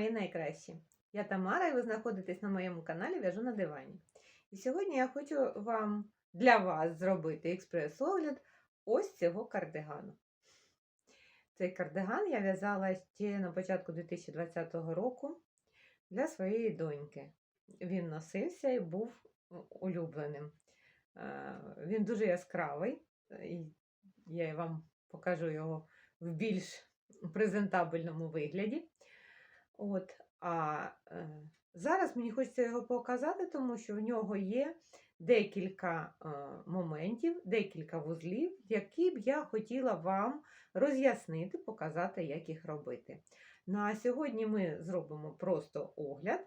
найкращі! Я Тамара, і ви знаходитесь на моєму каналі В'яжу на дивані. І сьогодні я хочу вам для вас зробити експрес-огляд ось цього кардигану. Цей кардиган я в'язала ще на початку 2020 року для своєї доньки. Він носився і був улюбленим. Він дуже яскравий, я вам покажу його в більш презентабельному вигляді. От, а е, зараз мені хочеться його показати, тому що в нього є декілька е, моментів, декілька вузлів, які б я хотіла вам роз'яснити, показати, як їх робити. Ну а сьогодні ми зробимо просто огляд.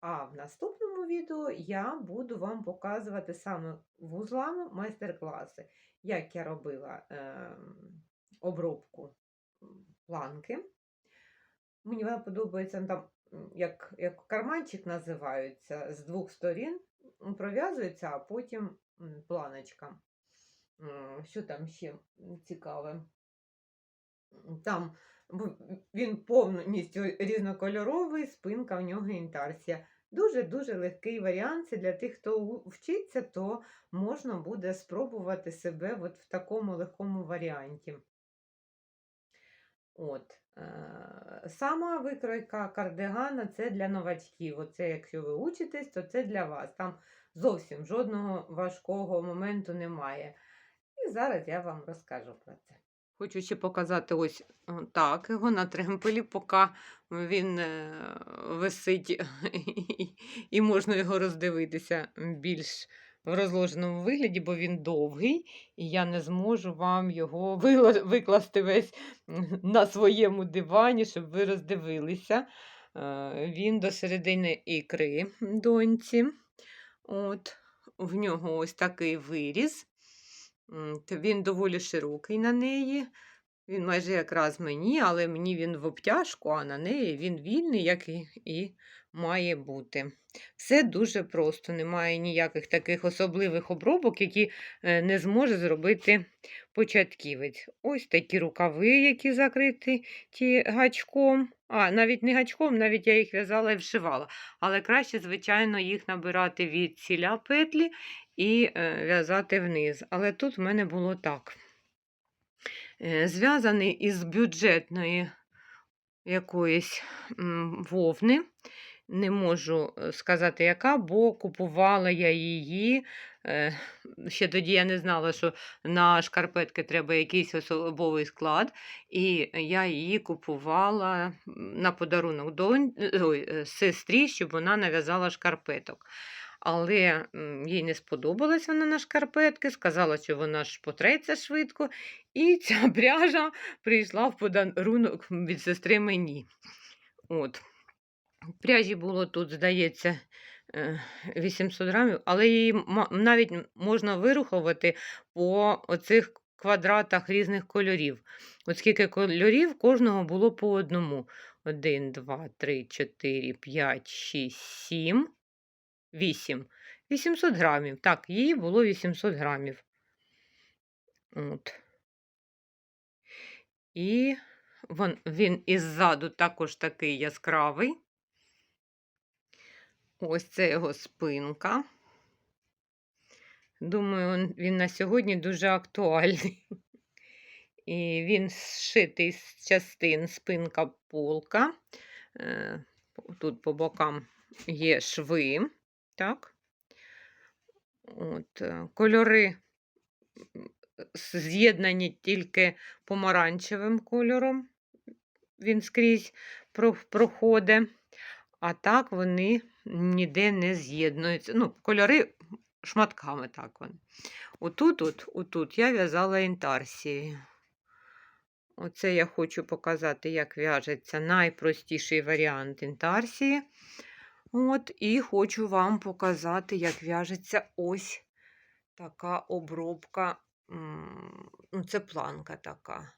А в наступному відео я буду вам показувати саме вузлами майстер-класи, як я робила е, обробку планки. Мені вона подобається ну, там, як, як карманчик називається, з двох сторін пров'язується, а потім планочка. Що там ще цікаве? Там він повністю різнокольоровий, спинка в нього інтарсія. Дуже-дуже легкий варіант. Це для тих, хто вчиться, то можна буде спробувати себе от в такому легкому варіанті. От. е, Сама викройка кардигана це для новачків. Оце, якщо ви учитесь, то це для вас. Там зовсім жодного важкого моменту немає. І зараз я вам розкажу про це. Хочу ще показати ось так його на тремпелі, поки він е, висить і можна його роздивитися більш в розложеному вигляді, бо він довгий, і я не зможу вам його викласти весь на своєму дивані, щоб ви роздивилися. Е, Він до середини ікри доньці. От, в нього ось такий виріз. Він доволі широкий на неї. Він майже якраз мені, але мені він в обтяжку, а на неї він вільний, як і, і має бути. Все дуже просто, немає ніяких таких особливих обробок, які е, не зможе зробити початківець. Ось такі рукави, які закриті ті гачком. А, навіть не гачком, навіть я їх в'язала і вшивала. Але краще, звичайно, їх набирати від ціля петлі і е, в'язати вниз. Але тут в мене було так. Е, Зв'язаний із бюджетної якоїсь вовни. Не можу е, сказати, яка, бо купувала я її. е, Ще тоді я не знала, що на шкарпетки треба якийсь особовий склад, і я її купувала на подарунок донь... Ой, е, сестрі, щоб вона нав'язала шкарпеток. Але їй не сподобалась вона на шкарпетки, сказала, що вона ж потреться швидко, і ця пряжа прийшла в подарунок від сестри мені. От. Пряжі було тут, здається, е, 800 грамів, але її навіть можна вирухувати по оцих квадратах різних кольорів. От скільки кольорів, кожного було по одному. 1, 2, 3, 4, 5, 6, 7, 8. 800 грамів. Так, її було 800 грамів. От. І вон, він іззаду також такий яскравий. Ось це його спинка. Думаю, він на сьогодні дуже актуальний. І він зшитий з частин спинка полка. Е, Тут по бокам є шви. Так. От, е, кольори з'єднані тільки помаранчевим кольором. Він скрізь проходить. А так вони ніде не з'єднуються. Ну, кольори шматками так вони. Отут, от, отут я в'язала інтарсією. Оце я хочу показати, як в'яжеться найпростіший варіант інтарсії. От, і хочу вам показати, як в'яжеться ось така обробка. Ну, це планка така.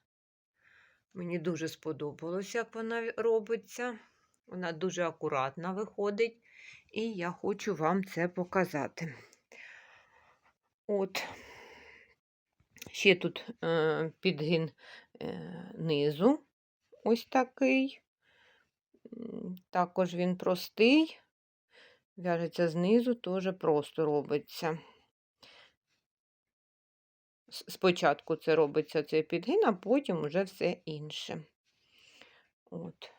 Мені дуже сподобалось, як вона робиться. Вона дуже акуратна виходить, і я хочу вам це показати. От, ще тут е, підгін е, низу, ось такий. Також він простий, в'яжеться знизу, теж просто робиться. Спочатку це робиться цей підгин, а потім уже все інше. От.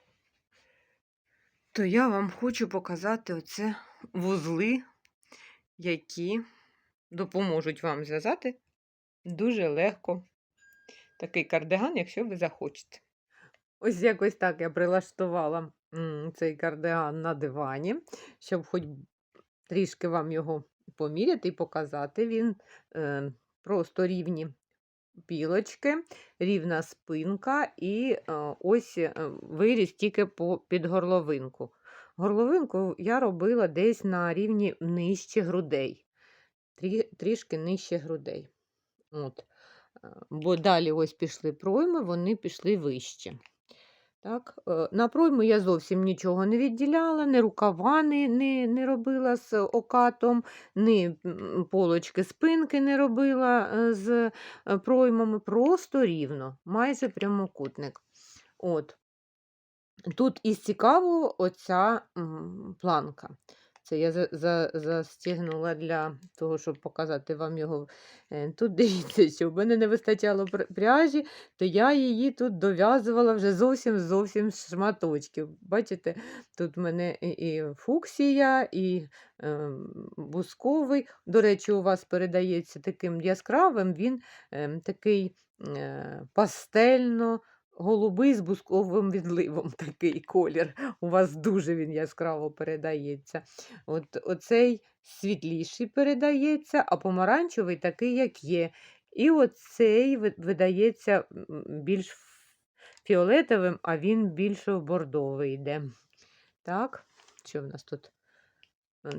То я вам хочу показати оце вузли, які допоможуть вам зв'язати дуже легко такий кардиган, якщо ви захочете. Ось якось так я прилаштувала цей кардиган на дивані, щоб хоч трішки вам його поміряти і показати. Він е, просто рівні пілочки, рівна спинка і е, ось виріс тільки по, під горловинку. Горловинку я робила десь на рівні нижче грудей, трі, трішки нижче грудей. От. Е, Бо далі ось пішли пройми, вони пішли вище. Так, е, на пройму я зовсім нічого не відділяла, ні рукава не, не, не робила з окатом, ні полочки спинки не робила е, з е, проймами, просто рівно, майже прямокутник. От. Тут із цікавого оця планка. Це я за, за, застігнула для того, щоб показати вам його. Е, Тут дивіться, що в мене не вистачало пряжі, то я її тут дов'язувала вже зовсім зовсім з шматочків. Бачите, тут в мене і, фуксія, і е, бусковий. До речі, у вас передається таким яскравим, він е, такий е, пастельно. Голубий з бусковим відливом такий колір. У вас дуже він яскраво передається. От, Оцей світліший передається, а помаранчевий такий, як є. І оцей видається більш фіолетовим, а він більш бордовий йде. Так, що в нас тут?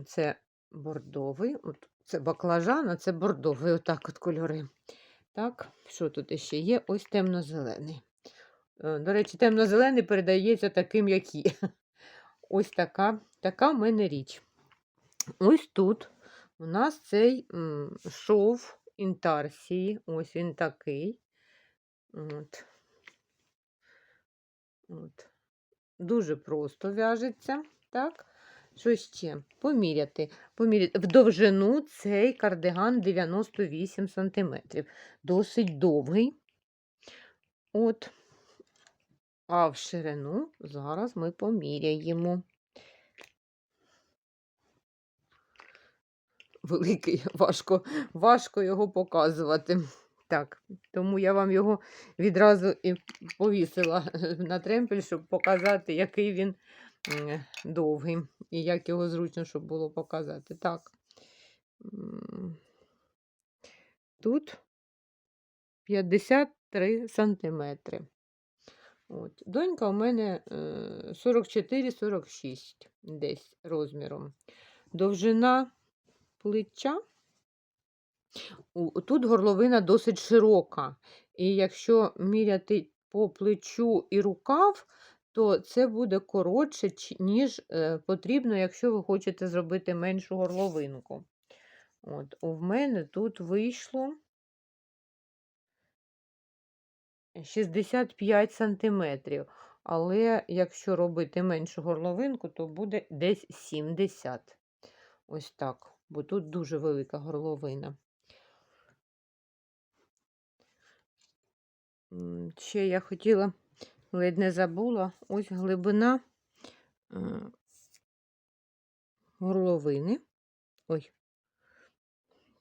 Це бордовий, от це баклажан, а це бордовий, отак от кольори. Так, що тут ще є? Ось темно-зелений. Е, До речі, темно-зелений передається таким, як є. Ось така, така в мене річ. Ось тут у нас цей шов інтарсії. Ось він такий. От. От. Дуже просто в'яжеться. Так. Що ще? Поміряти. Поміряти. В довжину цей кардиган 98 см. Досить довгий. От. А в ширину зараз ми поміряємо. Великий, важко, важко його показувати. Так, тому я вам його відразу і повісила на тремпель, щоб показати, який він довгий і як його зручно, щоб було показати. Так. Тут 53 сантиметри. От. Донька у мене е, 44-46 десь розміром. Довжина плеча. Тут горловина досить широка. І якщо міряти по плечу і рукав, то це буде коротше, ніж е, потрібно, якщо ви хочете зробити меншу горловинку. От, у мене тут вийшло 65 сантиметрів. Але якщо робити меншу горловинку, то буде десь 70. Ось так, бо тут дуже велика горловина. Ще я хотіла, ледь не забула, ось глибина е, горловини. Ой,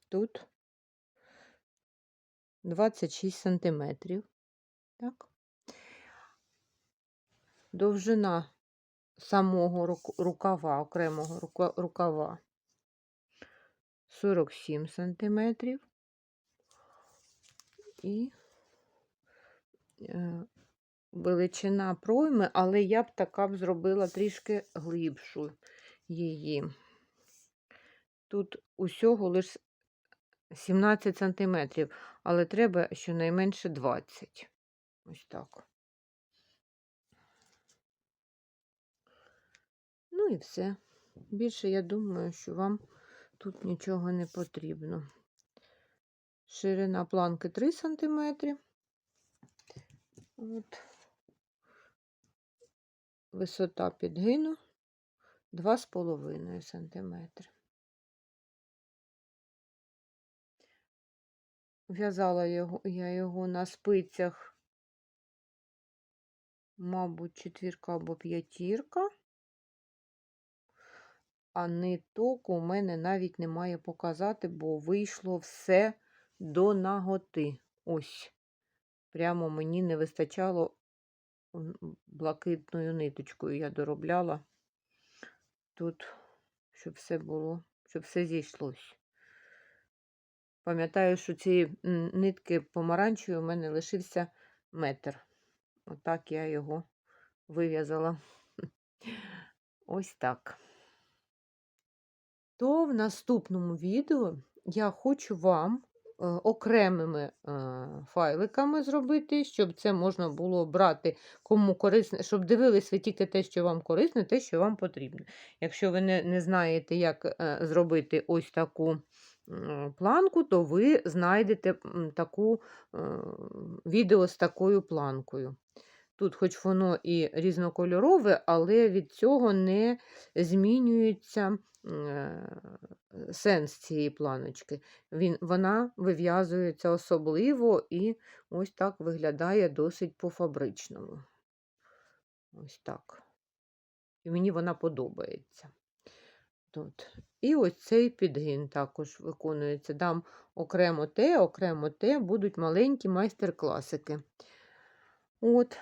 тут 26 сантиметрів. Так. Довжина самого рукава, окремого рука- рукава 47 сантиметрів. І е, величина пройми, але я б така б зробила трішки глибшу її. Тут усього лише 17 сантиметрів, але треба щонайменше 20. Ось так. Ну і все. Більше я думаю, що вам тут нічого не потрібно. Ширина планки 3 см. От. висота підгину 2,5 см. В'язала його, я його на спицях, мабуть, четвірка або п'ятірка. А ниток у мене навіть немає показати, бо вийшло все до наготи. Ось. Прямо мені не вистачало блакитною ниточкою. Я доробляла тут, щоб все було, щоб все зійшлось. Пам'ятаю, що цієї нитки помаранчевої у мене лишився метр. Отак я його вив'язала. Ось так. То в наступному відео я хочу вам е, окремими е, файликами зробити, щоб це можна було брати кому корисне, щоб дивились ви тільки те, що вам корисне, те, що вам потрібно. Якщо ви не, не знаєте, як е, зробити ось таку планку, то ви знайдете таку відео з такою планкою. Тут, хоч воно і різнокольорове, але від цього не змінюється е, сенс цієї планочки. Він, вона вив'язується особливо і ось так виглядає досить по-фабричному. Ось так. І мені вона подобається. Тут. І ось цей підгин також виконується. Дам окремо те, окремо те, будуть маленькі майстер-класики. От.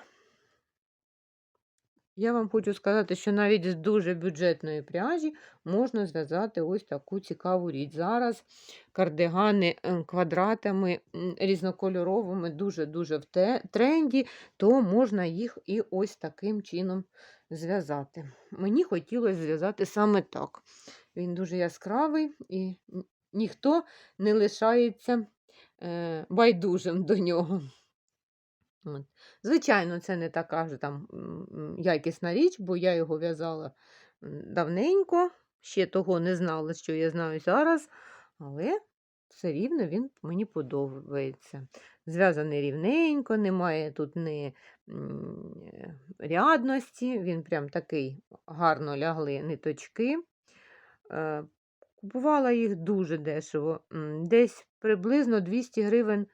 Я вам хочу сказати, що навіть з дуже бюджетної пряжі можна зв'язати ось таку цікаву річ. Зараз кардигани квадратами різнокольоровими, дуже-дуже в тренді, то можна їх і ось таким чином зв'язати. Мені хотілося зв'язати саме так. Він дуже яскравий і ніхто не лишається е, байдужим до нього. От. Звичайно, це не така вже там якісна річ, бо я його в'язала давненько, ще того не знала, що я знаю зараз, але все рівно він мені подобається. Зв'язаний рівненько, немає тут ні рядності, він прям такий гарно лягли ниточки. Е, Купувала їх дуже дешево, десь приблизно 200 гривень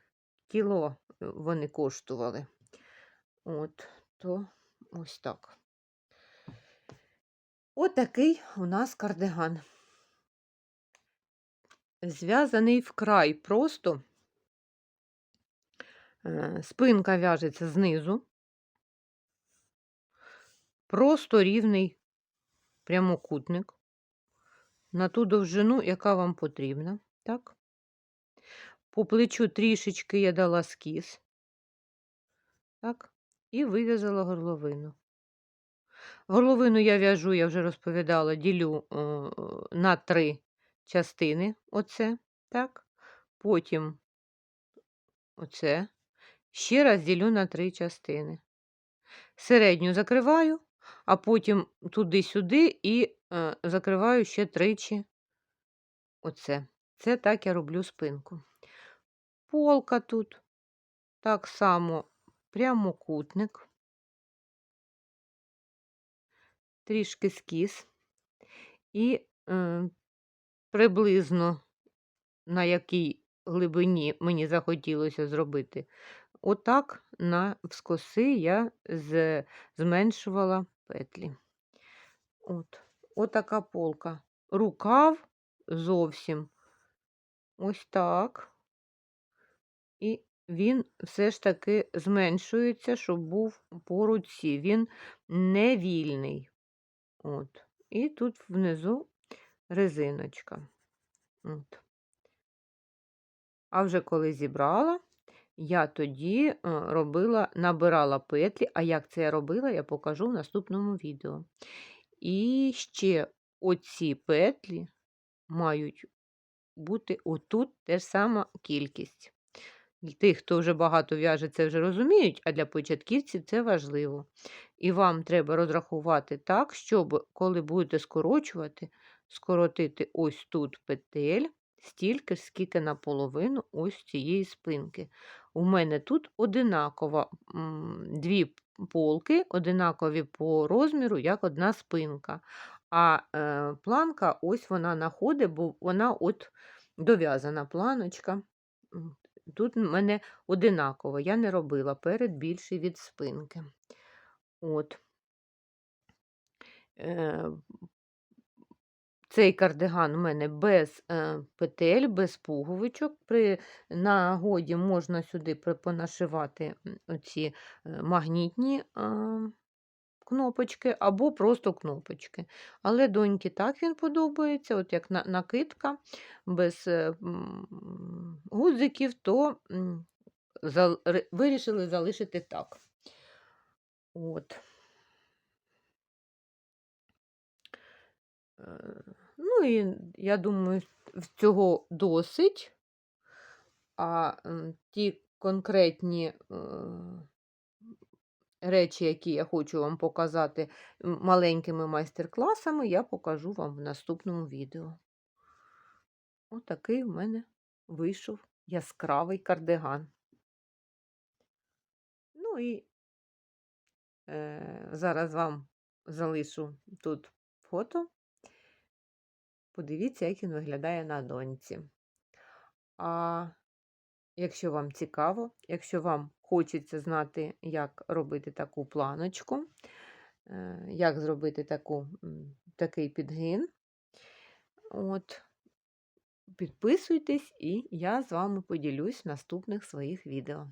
кіло е, вони коштували. От, то ось так. Отакий у нас кардиган. Зв'язаний вкрай просто. Е, Спинка в'яжеться знизу. Просто рівний прямокутник на ту довжину, яка вам потрібна. Так? По плечу трішечки я дала скіз. Так? І вив'язала горловину. Горловину я в'яжу, я вже розповідала, ділю е, на три частини. Оце, так? Потім оце. Ще раз ділю на три частини. Середню закриваю, а потім туди-сюди і е, закриваю ще тричі. Оце. Це так я роблю спинку. Полка тут так само прямокутник. трішки скіз, і е, приблизно на якій глибині мені захотілося зробити. Отак на вскоси я зменшувала петлі. От. Отака полка. Рукав зовсім ось так. І він все ж таки зменшується, щоб був по руці. Він не вільний. От. І тут внизу резиночка. От. А вже коли зібрала, я тоді е, робила, набирала петлі, а як це я робила, я покажу в наступному відео. І ще оці петлі мають бути отут теж сама кількість. Тих, хто вже багато в'яже, це вже розуміють, а для початківців це важливо. І вам треба розрахувати так, щоб, коли будете скорочувати, скоротити ось тут петель, стільки скільки наполовину ось цієї спинки. У мене тут одинаково дві полки, одинакові по розміру, як одна спинка. А е, планка, ось вона находить, бо вона от дов'язана планочка. Тут в мене одинаково, я не робила перед більший від спинки. От. Е, цей кардиган у мене без е, петель, без пуговичок. При нагоді можна сюди понашивати оці е, магнітні кнопочки або просто кнопочки. Але доньки так він подобається, от як накидка без е, гудзиків, то вирішили залишити так. От. Ну і я думаю, цього досить. А ті конкретні е, речі, які я хочу вам показати маленькими майстер-класами, я покажу вам в наступному відео. Отакий в мене вийшов яскравий кардиган. Ну і е, зараз вам залишу тут фото. Подивіться, як він виглядає на доньці. А якщо вам цікаво, якщо вам хочеться знати, як робити таку планочку, е, як зробити таку, такий підгін, от, підписуйтесь, і я з вами поділюсь в наступних своїх відео.